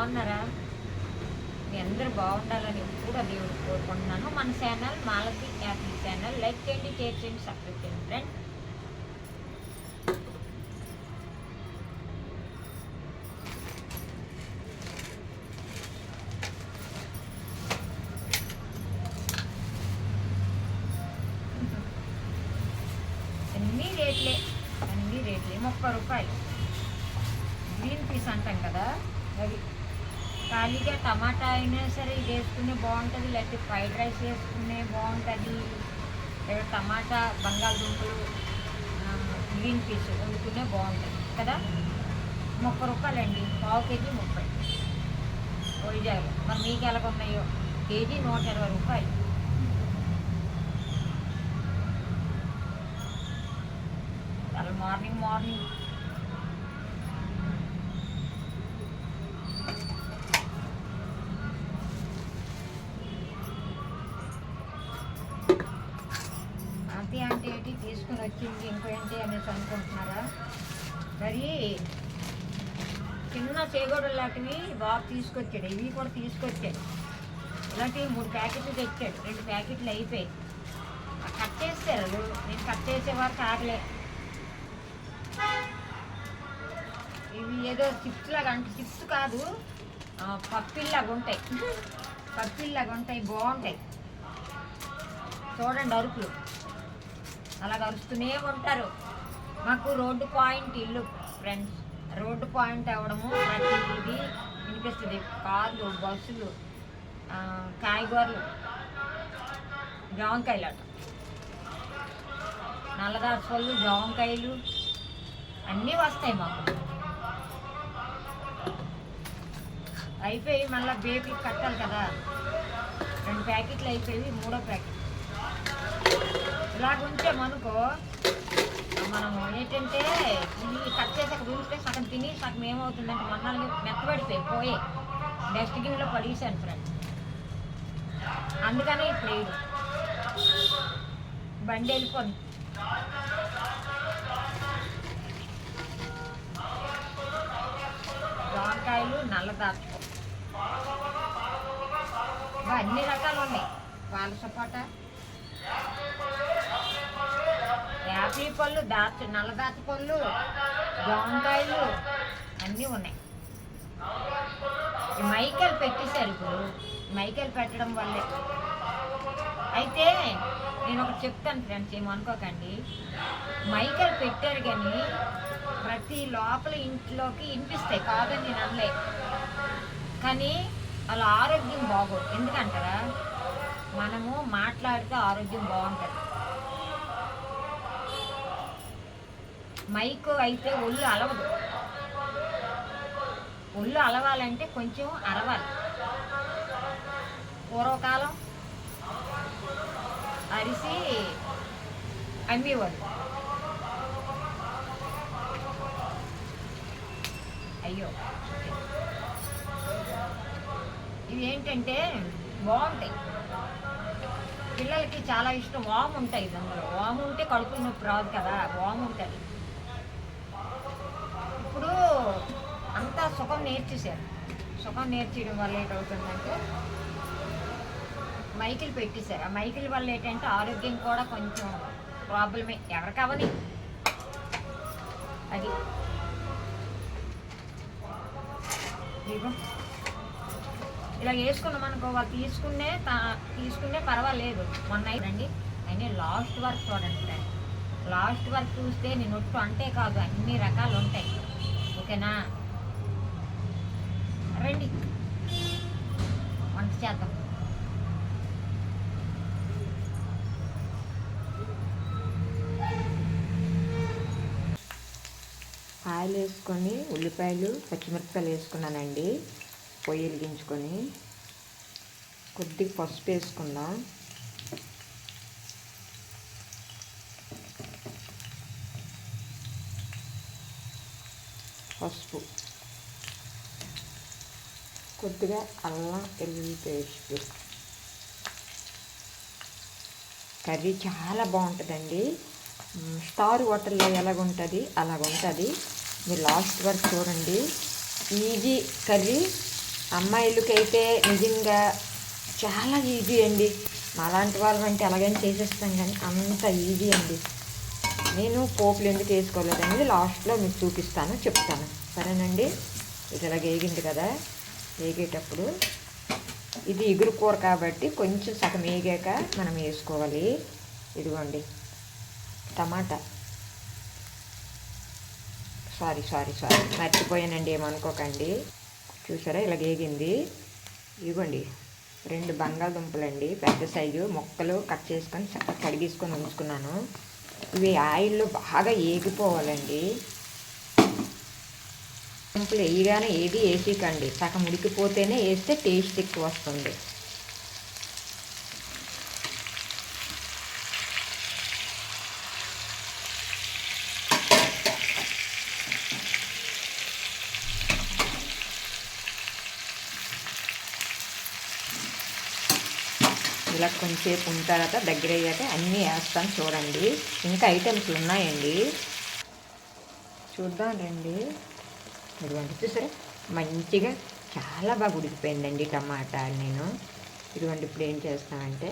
బాగున్నారా? మీ అందరూ బాగుండాలని కూడా దేవుడు కోరుకుంటున్నాను. మన channel Malathi apple channel like చేయండి షేర్ చేయండి సబ్స్క్రైబ్ చేయండి ఫ్రెండ్ అన్ని రేట్లే అన్ని రేట్లే? ముప్పై రూపాయలు. గ్రీన్ పీస్ అంటాం కదా అది ఖాళీగా టమాటా అయినా సరే ఇది వేసుకునే బాగుంటుంది లేకపోతే ఫ్రైడ్ రైస్ వేసుకునే బాగుంటుంది. లేదా టమాటా బంగాళదుంపలు గ్రీన్ పీస్ వండుకునే బాగుంటుంది కదా? ముప్పై రూపాయలండి పావు కేజీ ముప్పై. వైజాగ్ మరి మీకు ఎలా ఉన్నాయో? కేజీ నూట ఇరవై రూపాయలు. చాలా మార్నింగ్ మార్నింగ్. వచ్చింది ఇంకో ఏంటి అనేసి అనుకుంటున్నారా? మరి చిన్న చేగోడు లాంటివి బాబు తీసుకొచ్చాడు ఇవి కూడా తీసుకొచ్చాడు. ఇలాంటివి మూడు ప్యాకెట్లు తెచ్చాడు రెండు ప్యాకెట్లు అయిపోయాయి. కట్ చేస్తారు నేను కట్ చేసేవారు కాదులే ఇవి ఏదో చిప్స్ లాగా అంటే చిప్స్ కాదు పప్పిల్లాగా ఉంటాయి. పప్పిల్లాగా ఉంటాయి బాగుంటాయి. చూడండి అరుపులు. అలాగ అరుస్తూనే ఉంటారు. మాకు రోడ్డు పాయింట్ ఇల్లు ఫ్రెండ్స్ రోడ్డు పాయింట్ అవ్వడము ఇది వినిపిస్తుంది. కార్లు బస్సులు కాయగూరలు జామకాయలు అట నల్లదాసలు జామకాయలు అన్నీ వస్తాయి మాకు. అయిపోయి మళ్ళీ బేబీ కట్టాలి కదా. రెండు ప్యాకెట్లు అయిపోయి మూడో ప్యాకెట్. ఇలాగ ఉంటే మనకో మనం ఏంటంటే ఇవి కట్ చేసాక ఉంటే సగం తిని సగం ఏమవుతుందంటే మన్నాళ్ళు మెత్తబడిపోయి పోయి డస్ట్బిన్లో పడేసాను ఫ్రెండ్. అందుకనే ఇప్పుడు బండి వెళ్ళిపోను. జామకాయలు నల్ల దాచుకో అన్ని రకాలు ఉన్నాయి పాల సపోటా. యాపిల్ పళ్ళు దాచు నల్ల దాచ పళ్ళు జామకాయలు అన్నీ ఉన్నాయి. ఈ మైకల్ పెట్టేశారు ఇప్పుడు. మైకల్ పెట్టడం వల్లే. అయితే నేను ఒకటి చెప్తాను ఫ్రెండ్స్ ఏమనుకోకండి మైకల్ పెట్టారు కానీ ప్రతి లోపల ఇంట్లోకి వినిపిస్తాయి. కాదని నేను అనలే. కానీ వాళ్ళ ఆరోగ్యం బాగోదు. ఎందుకంటారా? మనము మాట్లాడితే ఆరోగ్యం బాగుంటుంది. మైక్ అయితే ఒళ్ళు అలవదు. ఒళ్ళు అలవాలంటే కొంచెం అరవాలి. పూర్వకాలం అరిసి అమ్మేవారు అయ్యో. ఇవి ఏంటంటే బాగుంటాయి. పిల్లలకి చాలా ఇష్టం. వాము ఉంటాయి అందులో. వాము ఉంటే కడుపు నొప్పి రాదు కదా. వాము ఉంటుంది ఇప్పుడు అంతా సుఖం నేర్చేశారు. సుఖం నేర్చేయడం వల్ల ఏంటవుతుందంటే మైకిల్ పెట్టేశారు. ఆ మైకిల్ వల్ల ఏంటంటే ఆరోగ్యం కూడా కొంచెం ప్రాబ్లమే. ఎవరికి అవని అది. ఇలా వేసుకున్నాం అనుకో వాళ్ళు తీసుకునే తా- తీసుకునే పర్వాలేదు. మొన్న రండి. అయినా లాస్ట్ వర్క్ చూడండి లాస్ట్ వర్క్ చూస్తే నేను ఒట్టు అంటే కాదు అన్ని రకాలు ఉంటాయి. ఓకేనా? రండి. వంట చేద్దాం. ఆయిల్ వేసుకొని ఉల్లిపాయలు పచ్చిమిరపకాయలు వేసుకున్నానండి. పొయ్యి వెలిగించుకొని కొద్దిగా పసుపు వేసుకుందాం. పసుపు. కొద్దిగా అల్లం వెల్లుల్లి పేస్ట్. కర్రీ చాలా బాగుంటుందండి. స్టార్ హోటల్లో ఎలాగుంటుంది? అలాగుంటుంది. మీరు లాస్ట్ వరకు చూడండి. Easy curry. అమ్మాయిలకైతే నిజంగా చాలా ఈజీ అండి. మాలాంటి వాళ్ళు అంటే అలాగని చేసేస్తాం కానీ అంత ఈజీ అండి. నేను పోపులు ఎందుకు వేసుకోలేదు అనేది లాస్ట్లో మీకు చూపిస్తాను చెప్తాను. సరేనండి? ఇది ఇలా వేగింది కదా. వేగేటప్పుడు. ఇది ఎగురు కూర కాబట్టి కొంచెం సగం వేగాక మనం వేసుకోవాలి. ఇదిగోండి. టమాటా. Sorry sorry sorry. మర్చిపోయానండి ఏమనుకోకండి. చూసారా ఇలా వేగింది. ఇదిగోండి. రెండు బంగాళదుంపలండి. పెద్ద సైజు. ముక్కలు కట్ చేసుకొని చక్కగా కడిగేసుకొని ఉంచుకున్నాను. ఇవి ఆయిల్లో బాగా ఏగిపోవాలండి. దుంపలు వేయగానే ఏది వేసికండి సగం ఉడికిపోతేనే వేస్తే టేస్ట్ ఎక్కువ వస్తుంది ఇలా కొంచెంసేపు ఉన్న తర్వాత దగ్గర అయ్యాక అన్నీ వేస్తాను చూడండి ఇంకా ఐటమ్స్ ఉన్నాయండి చూద్దాం రండి ఇదిగోండి చూసారా? మంచిగా చాలా బాగా ఉడికిపోయిందండి టమాటా నేను. ఇదిగోండి ఇప్పుడు ఏం చేస్తామంటే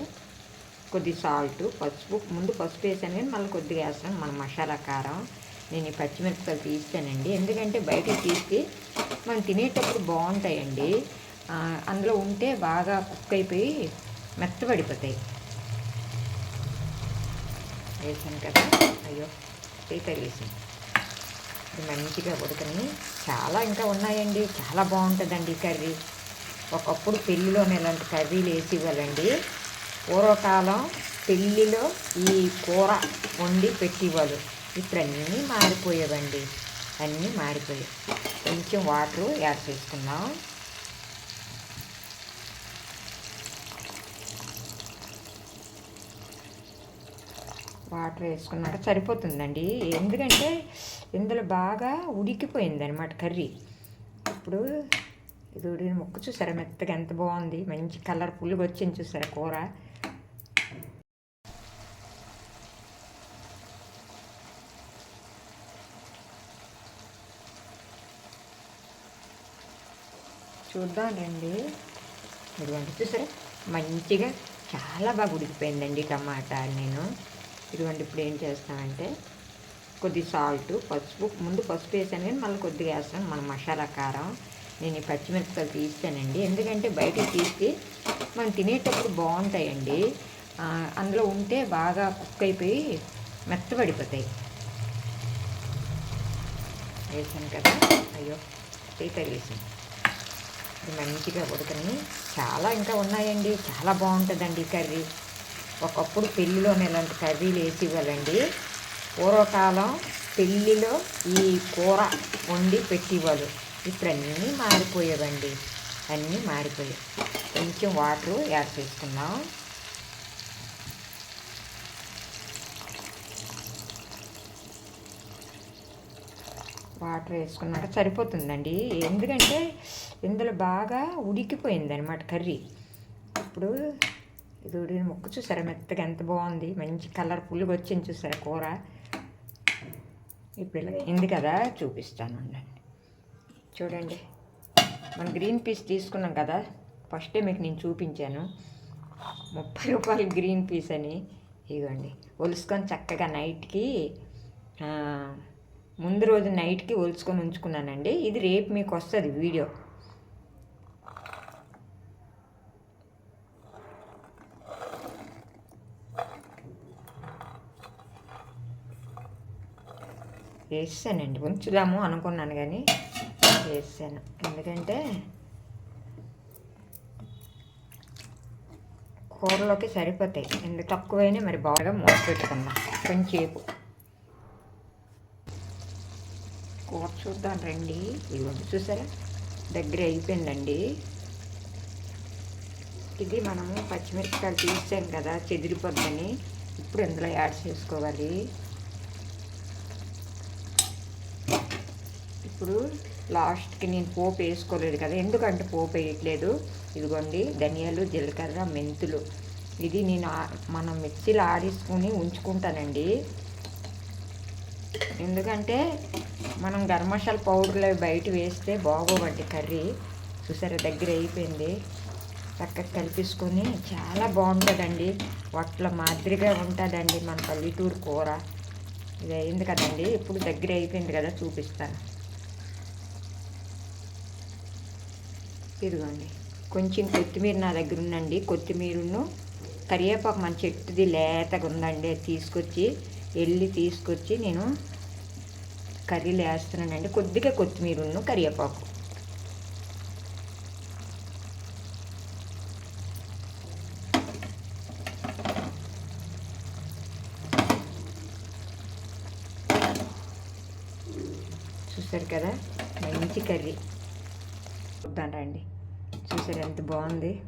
కొద్ది సాల్ట్ పసుపు ముందు పసుపు వేసాను కానీ మళ్ళీ కొద్దిగా వేస్తాను మన మసాలా కారం నేను ఈ పచ్చిమిరపకాయలు తీస్తానండి. ఎందుకంటే బయట తీసి మనం తినేటప్పుడు బాగుంటాయండి. అందులో ఉంటే బాగా కుక్ అయిపోయి మెత్తబడిపోతాయి. వేసాను కదా అయ్యో పేపర్ వేసాను. మంచిగా ఉడకని చాలా ఇంకా ఉన్నాయండి. చాలా బాగుంటుందండి కర్రీ. ఒకప్పుడు పెళ్ళిలోనే ఇలాంటి కర్రీలు వేసి ఇవ్వాలండి పూర్వకాలం పెళ్ళిలో ఈ కూర వండి పెట్టేవాళ్ళు. ఇప్పుడు అన్నీ మారిపోయేవండి. అన్నీ మారిపోయాయి. కొంచెం వాటర్ యాడ్ చేసుకుందాం. వాటర్ వేసుకున్నాక సరిపోతుందండి. ఎందుకంటే ఇందులో బాగా ఉడికిపోయింది అనమాట కర్రీ. ఇప్పుడు ఇది ఉడికిన ముక్క చూసారా మెత్తగా ఎంత బాగుంది. మంచి కలర్ఫుల్గా వచ్చింది చూసారా కూర. చూద్దామండి. ఇదిగోండి చూసారా? మంచిగా చాలా బాగా ఉడికిపోయిందండి టమాటా నేను. ఇదిగోండి ఇప్పుడు ఏం చేస్తామంటే కొద్ది సాల్ట్ పసుపు. ముందు పసుపు వేసాను కానీ మళ్ళీ కొద్దిగా వేస్తాను. మన మసాలా కారం. నేను ఈ పచ్చిమిరపకాయలు తీస్తానండి. ఎందుకంటే బయట తీసి మనం తినేటప్పుడు బాగుంటాయండి. అందులో ఉంటే బాగా కుక్ అయిపోయి మెత్తబడిపోతాయి. వేసాను కదా. అయ్యో పేపర్ వేసాను. ఇది మంచిగా ఉడకని. చాలా ఇంకా ఉన్నాయండి. చాలా బాగుంటుందండి ఈ కర్రీ. ఒకప్పుడు పెళ్ళిలోనే ఇలాంటి కర్రీలు వేసి ఇవ్వాలండి పూర్వకాలం పెళ్ళిలో ఈ కూర వండి పెట్టేవాళ్ళు. ఇప్పుడు అన్నీ మారిపోయేవండి. అన్నీ మారిపోయాయి. కొంచెం వాటర్ యాడ్ చేసుకుందాం. వాటర్ వేసుకున్నాక సరిపోతుందండి. ఎందుకంటే ఇందులో బాగా ఉడికిపోయింది అనమాట కర్రీ. ఇప్పుడు ఇది ఉడికిన ముక్క చూసారా? మెత్తగా ఎంత బాగుంది. మంచి కలర్ఫుల్గా వచ్చింది చూసారా కూర? ఇప్పుడు ఇలా అయింది కదా చూపిస్తాను ఉండండి చూడండి. మనం గ్రీన్ పీస్ తీసుకున్నాం కదా ఫస్టే మీకు నేను చూపించాను. ముప్పై రూపాయలు గ్రీన్ పీస్ అని. ఇదిగోండి. ఒలుసుకొని చక్కగా నైట్కి ముందు రోజు నైట్కి ఒలుచుకొని ఉంచుకున్నానండి. ఇది రేపు మీకు వస్తుంది వీడియో. వేసానండి ఉంచుదాము అనుకున్నాను కానీ వేసాను ఎందుకంటే కూరలోకి సరిపోతాయి. ఎందుకు తక్కువైనా మరి బాగా మూత పెట్టుకుందాం. కొంచెంసేపు కూర చూద్దాం రండి. ఇవ్వండి చూసారా? దగ్గర అయిపోయిందండి. ఇది మనము పచ్చిమిరపకాయలు తీసాం కదా చెదిరిపోద్దని. ఇప్పుడు ఇందులో యాడ్ చేసుకోవాలి. ఇప్పుడు లాస్ట్కి నేను పోపు వేసుకోలేదు కదా ఎందుకంటే పోపు వేయట్లేదు. ఇదిగోండి ధనియాలు జీలకర్ర మెంతులు. ఇది నేను మనం మిక్సీలో ఆడేసుకుని ఉంచుకుంటానండి. ఎందుకంటే మనం గరం మసాలా పౌడర్లు బయట వేస్తే బాగోవండి కర్రీ. చూసారా దగ్గర అయిపోయింది. చక్కగా కలిపేసుకొని చాలా బాగుంటుందండి. వాటిలో మాదిరిగా ఉంటుందండి మన పల్లెటూరు కూర. ఇది అయింది కదండి ఇప్పుడు దగ్గర అయిపోయింది కదా చూపిస్తాను. ఇదిగోండి. కొంచెం కొత్తిమీర నా దగ్గర ఉందండి. కొత్తిమీరను కరివేపాకు మన చెట్టుది లేతగా ఉందండి. అది తీసుకొచ్చి వెళ్ళి తీసుకొచ్చి నేను కర్రీలు వేస్తున్నానండి. కొద్దిగా కొత్తిమీరను కరివేపాకు. చూసారు కదా? మంచి కర్రీ. చూద్దాం రండి. చూసారు ఎంత బాగుంది?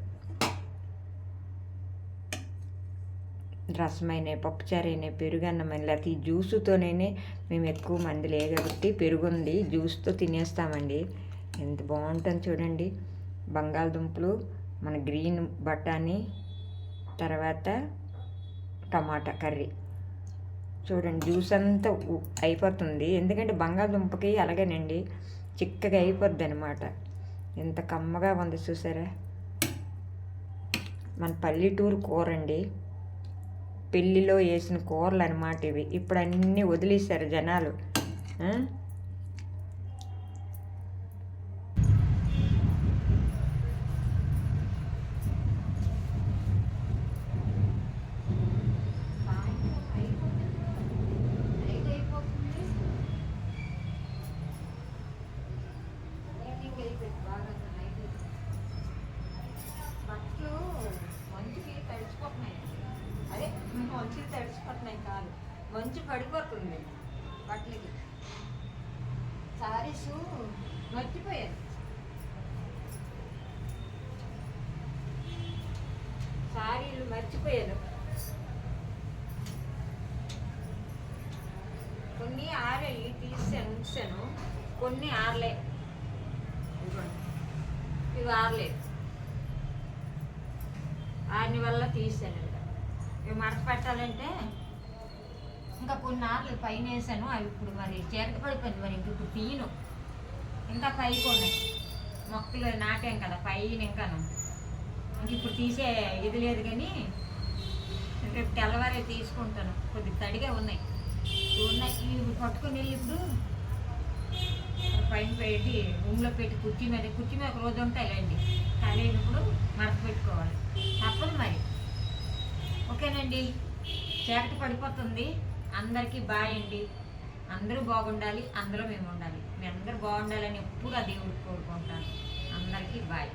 రసమైన పప్పుచారైన పెరుగన్నమైన లేకపోతే ఈ జ్యూసుతోనే మేము ఎక్కువ మంది లే పెరుగు పెరుగుంది జ్యూస్తో తినేస్తామండి. ఎంత బాగుంటుంది చూడండి. బంగాళదుంపలు మన గ్రీన్ బఠానీ తర్వాత టమాటా కర్రీ. చూడండి జ్యూస్ అంతా అయిపోతుంది. ఎందుకంటే బంగాళదుంపకి అలాగేనండి. చిక్కగా అయిపోద్ది అనమాట ఎంత కమ్మగా ఉంది చూసారా? మన పల్లెటూరు కూర అండి పెళ్ళిలో వేసిన కూరలు అనమాట ఇవి. ఇప్పుడు అన్నీ వదిలేశారు జనాలు. మంచు పడిపోతుంది బట్టలకి. సారీస్ మర్చిపోయాను. సారీలు మర్చిపోయాను. కొన్ని ఆరేయి తీసాను ఉంచాను. కొన్ని ఆరలే. ఇవి ఆరలేదు ఆరిని వల్ల తీసాను ఇవి మడత పెట్టాలంటే ఇంకా కొన్ని ఆర్లు పైన వేసాను అవి ఇప్పుడు మరి చీరక పడిపోయింది మరి ఇంక ఇప్పుడు తీయను. ఇంకా పైకి ఉన్నాయి మొక్కలు నాటాం కదా పైన ఇంకాను. ఇంక ఇప్పుడు తీసే ఇది లేదు కానీ రేపు తెల్లవారే తీసుకుంటాను. కొద్దిగా తడిగా ఉన్నాయి. ఉన్నాయి. ఇవి పట్టుకొని వెళ్ళి ఇప్పుడు పైన పెట్టి రూమ్లో పెట్టి కుర్చీ మీద కుర్చీ మీద ఒక రోజు ఉంటాయిలేండి. ఖాళీ అయినప్పుడు మడత పెట్టుకోవాలి. తప్పదు మరి. ఓకేనండి. చీకటి పడిపోతుంది. అందరికీ బాయ్ అండి. అందరూ బాగుండాలి అందరూ మేము ఉండాలి మీ అందరూ బాగుండాలని ఎప్పుడు ఆ దేవుడికి కోరుకుంటాను. అందరికీ బాయ్.